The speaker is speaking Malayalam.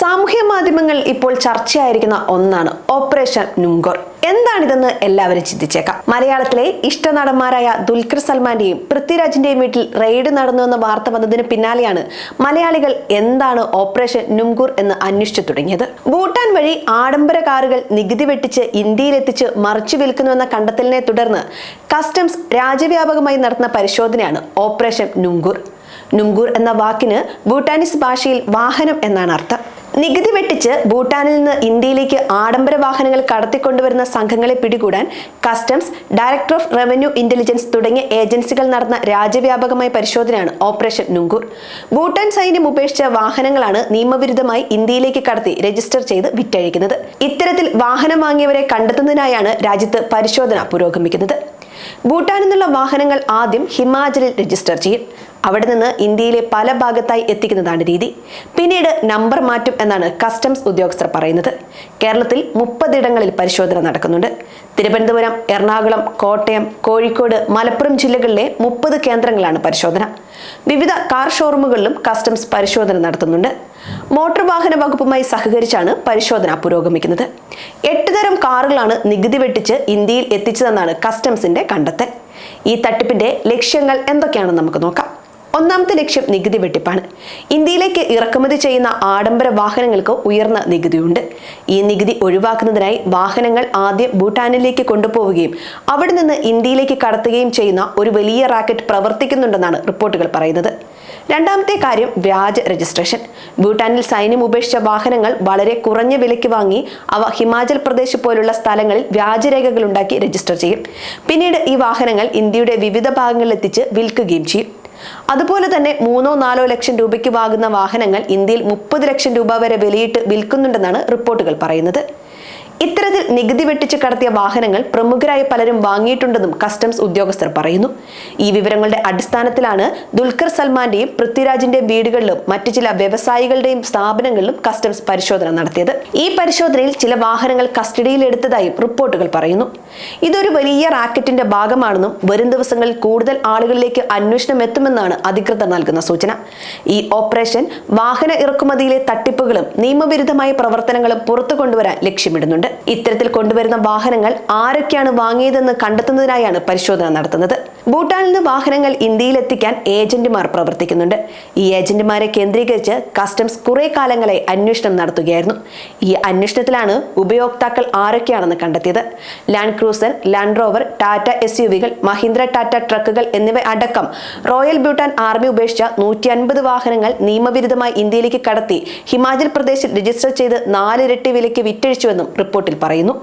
സാമൂഹ്യ മാധ്യമങ്ങൾ ഇപ്പോൾ ചർച്ചയായിരിക്കുന്ന ഒന്നാണ് ഓപ്പറേഷൻ നുങ്കോർ എന്താണിതെന്ന് എല്ലാവരും ചിന്തിച്ചേക്കാം. മലയാളത്തിലെ ഇഷ്ടനടന്മാരായ ദുൽഖർ സൽമാന്റെയും പൃഥ്വിരാജിന്റെയും വീട്ടിൽ റെയ്ഡ് നടന്നു എന്ന വാർത്ത വന്നതിന് പിന്നാലെയാണ് മലയാളികൾ എന്താണ് ഓപ്പറേഷൻ നുങ്കൂർ എന്ന് അന്വേഷിച്ചു തുടങ്ങിയത്. ഭൂട്ടാൻ വഴി ആഡംബര കാറുകൾ നികുതി വെട്ടിച്ച് ഇന്ത്യയിലെത്തിച്ച് മറിച്ചു വിൽക്കുന്നുവെന്ന കണ്ടെത്തലിനെ തുടർന്ന് കസ്റ്റംസ് രാജ്യവ്യാപകമായി നടത്തുന്ന പരിശോധനയാണ് ഓപ്പറേഷൻ നുങ്കൂർ. നുങ്കൂർ എന്ന വാക്കിന് ഭൂട്ടാനീസ് ഭാഷയിൽ വാഹനം എന്നാണ് അർത്ഥം. നികുതി വെട്ടിച്ച് ഭൂട്ടാനിൽ നിന്ന് ഇന്ത്യയിലേക്ക് ആഡംബര വാഹനങ്ങൾ കടത്തിക്കൊണ്ടുവരുന്ന സംഘങ്ങളെ പിടികൂടാൻ customs director of revenue intelligence തുടങ്ങിയ ഏജൻസികൾ നടന്ന രാജ്യവ്യാപകമായ പരിശോധനയാണ് ഓപ്പറേഷൻ നുങ്കൂർ. ഭൂട്ടാൻ സൈന്യം ഉപേക്ഷിച്ച വാഹനങ്ങളാണ് നിയമവിരുദ്ധമായി ഇന്ത്യയിലേക്ക് കടത്തി രജിസ്റ്റർ ചെയ്ത് വിറ്റഴിക്കുന്നത്. ഇത്തരത്തിൽ വാഹനം വാങ്ങിയവരെ കണ്ടെത്തുന്നതിനായാണ് രാജ്യത്ത് പരിശോധന പുരോഗമിക്കുന്നത്. ഭൂട്ടാനിൽ നിന്നുള്ള വാഹനങ്ങൾ ആദ്യം ഹിമാചലിൽ രജിസ്റ്റർ ചെയ്യും. അവിടെ നിന്ന് ഇന്ത്യയിലെ പല ഭാഗത്തായി എത്തിക്കുന്നതാണ് രീതി. പിന്നീട് നമ്പർ മാറ്റും എന്നാണ് കസ്റ്റംസ് ഉദ്യോഗസ്ഥർ പറയുന്നത്. കേരളത്തിൽ മുപ്പതിടങ്ങളിൽ പരിശോധന നടക്കുന്നുണ്ട്. തിരുവനന്തപുരം എറണാകുളം കോട്ടയം കോഴിക്കോട് മലപ്പുറം ജില്ലകളിലെ മുപ്പത് കേന്ദ്രങ്ങളാണ് പരിശോധന. വിവിധ കാർ ഷോറൂമുകളിലും കസ്റ്റംസ് പരിശോധന നടത്തുന്നുണ്ട്. മോട്ടോർ വാഹന വകുപ്പുമായി സഹകരിച്ചാണ് പരിശോധന പുരോഗമിക്കുന്നത്. എട്ട് തരം കാറുകളാണ് നികുതി വെട്ടിച്ച് ഇന്ത്യയിൽ എത്തിച്ചതെന്നാണ് കസ്റ്റംസിന്റെ കണ്ടെത്തൽ. ഈ തട്ടിപ്പിന്റെ ലക്ഷ്യങ്ങൾ എന്തൊക്കെയാണെന്ന് നമുക്ക് നോക്കാം. ഒന്നാമത്തെ ലക്ഷ്യം നികുതി വെട്ടിപ്പാണ്. ഇന്ത്യയിലേക്ക് ഇറക്കുമതി ചെയ്യുന്ന ആഡംബര വാഹനങ്ങൾക്ക് ഉയർന്ന നികുതിയുണ്ട്. ഈ നികുതി ഒഴിവാക്കുന്നതിനായി വാഹനങ്ങൾ ആദ്യം ഭൂട്ടാനിലേക്ക് കൊണ്ടുപോവുകയും അവിടെ നിന്ന് ഇന്ത്യയിലേക്ക് കടത്തുകയും ചെയ്യുന്ന ഒരു വലിയ റാക്കറ്റ് പ്രവർത്തിക്കുന്നുണ്ടെന്നാണ് റിപ്പോർട്ടുകൾ പറയുന്നത്. രണ്ടാമത്തെ കാര്യം വ്യാജ രജിസ്ട്രേഷൻ. ഭൂട്ടാനിൽ സൈന്യം ഉപേക്ഷിച്ച വാഹനങ്ങൾ വളരെ കുറഞ്ഞ വിലയ്ക്ക് വാങ്ങി അവ ഹിമാചൽ പ്രദേശ് പോലുള്ള സ്ഥലങ്ങളിൽ വ്യാജരേഖകൾ ഉണ്ടാക്കി രജിസ്റ്റർ ചെയ്യും. പിന്നീട് ഈ വാഹനങ്ങൾ ഇന്ത്യയുടെ വിവിധ ഭാഗങ്ങളിൽ എത്തിച്ച് വിൽക്കുകയും ചെയ്യും. അതുപോലെ തന്നെ മൂന്നോ നാലോ ലക്ഷം രൂപയ്ക്ക് വാങ്ങുന്ന വാഹനങ്ങൾ ഇന്ത്യയിൽ മുപ്പത് ലക്ഷം രൂപ വരെ വിലയിട്ട് വിൽക്കുന്നുണ്ടെന്നാണ് റിപ്പോർട്ടുകൾ പറയുന്നത്. ഇത്തരത്തിൽ നികുതി വെട്ടിച്ച് കടത്തിയ വാഹനങ്ങൾ പ്രമുഖരായ പലരും വാങ്ങിയിട്ടുണ്ടെന്നും കസ്റ്റംസ് ഉദ്യോഗസ്ഥർ പറയുന്നു. ഈ വിവരങ്ങളുടെ അടിസ്ഥാനത്തിലാണ് ദുൽഖർ സൽമാന്റെയും പൃഥ്വിരാജിന്റെയും വീടുകളിലും മറ്റു ചില വ്യവസായികളുടെയും സ്ഥാപനങ്ങളിലും കസ്റ്റംസ് പരിശോധന നടത്തിയത്. ഈ പരിശോധനയിൽ ചില വാഹനങ്ങൾ കസ്റ്റഡിയിലെടുത്തതായും റിപ്പോർട്ടുകൾ പറയുന്നു. ഇതൊരു വലിയ റാക്കറ്റിന്റെ ഭാഗമാണെന്നും വരും ദിവസങ്ങളിൽ കൂടുതൽ ആളുകളിലേക്ക് അന്വേഷണം എത്തുമെന്നാണ് അധികൃതർ നൽകുന്ന സൂചന. ഈ ഓപ്പറേഷൻ വാഹന ഇറക്കുമതിയിലെ തട്ടിപ്പുകളും നിയമവിരുദ്ധമായ പ്രവർത്തനങ്ങളും പുറത്തു കൊണ്ടുവരാൻ ലക്ഷ്യമിടുന്നുണ്ട്. ഇത്തരത്തിൽ കൊണ്ടുവരുന്ന വാഹനങ്ങൾ ആരൊക്കെയാണ് വാങ്ങിയതെന്ന് കണ്ടെത്തുന്നതിനായാണ് പരിശോധന നടത്തുന്നത്. ഭൂട്ടാനിൽ നിന്ന് വാഹനങ്ങൾ ഇന്ത്യയിൽ എത്തിക്കാൻ ഏജന്റുമാർ പ്രവർത്തിക്കുന്നുണ്ട്. ഈ ഏജന്റുമാരെ കേന്ദ്രീകരിച്ച് കസ്റ്റംസ് കുറെ കാലങ്ങളായി അന്വേഷണം നടത്തുകയായിരുന്നു. ഈ അന്വേഷണത്തിലാണ് ഉപയോക്താക്കൾ ആരൊക്കെയാണെന്ന് കണ്ടെത്തിയത്. Land Cruiser Land Rover Tata S U വികൾ Mahindra Tata ട്രക്കുകൾ എന്നിവ അടക്കം റോയൽ ഭൂട്ടാൻ ആർമി ഉപേക്ഷിച്ച നൂറ്റി അൻപത് വാഹനങ്ങൾ നിയമവിരുദ്ധമായി ഇന്ത്യയിലേക്ക് കടത്തി ഹിമാചൽ പ്രദേശിൽ രജിസ്റ്റർ ചെയ്ത് നാലിരട്ടി വിലയ്ക്ക് വിറ്റഴിച്ചുവെന്നും റിപ്പോർട്ടിൽ പറയുന്നു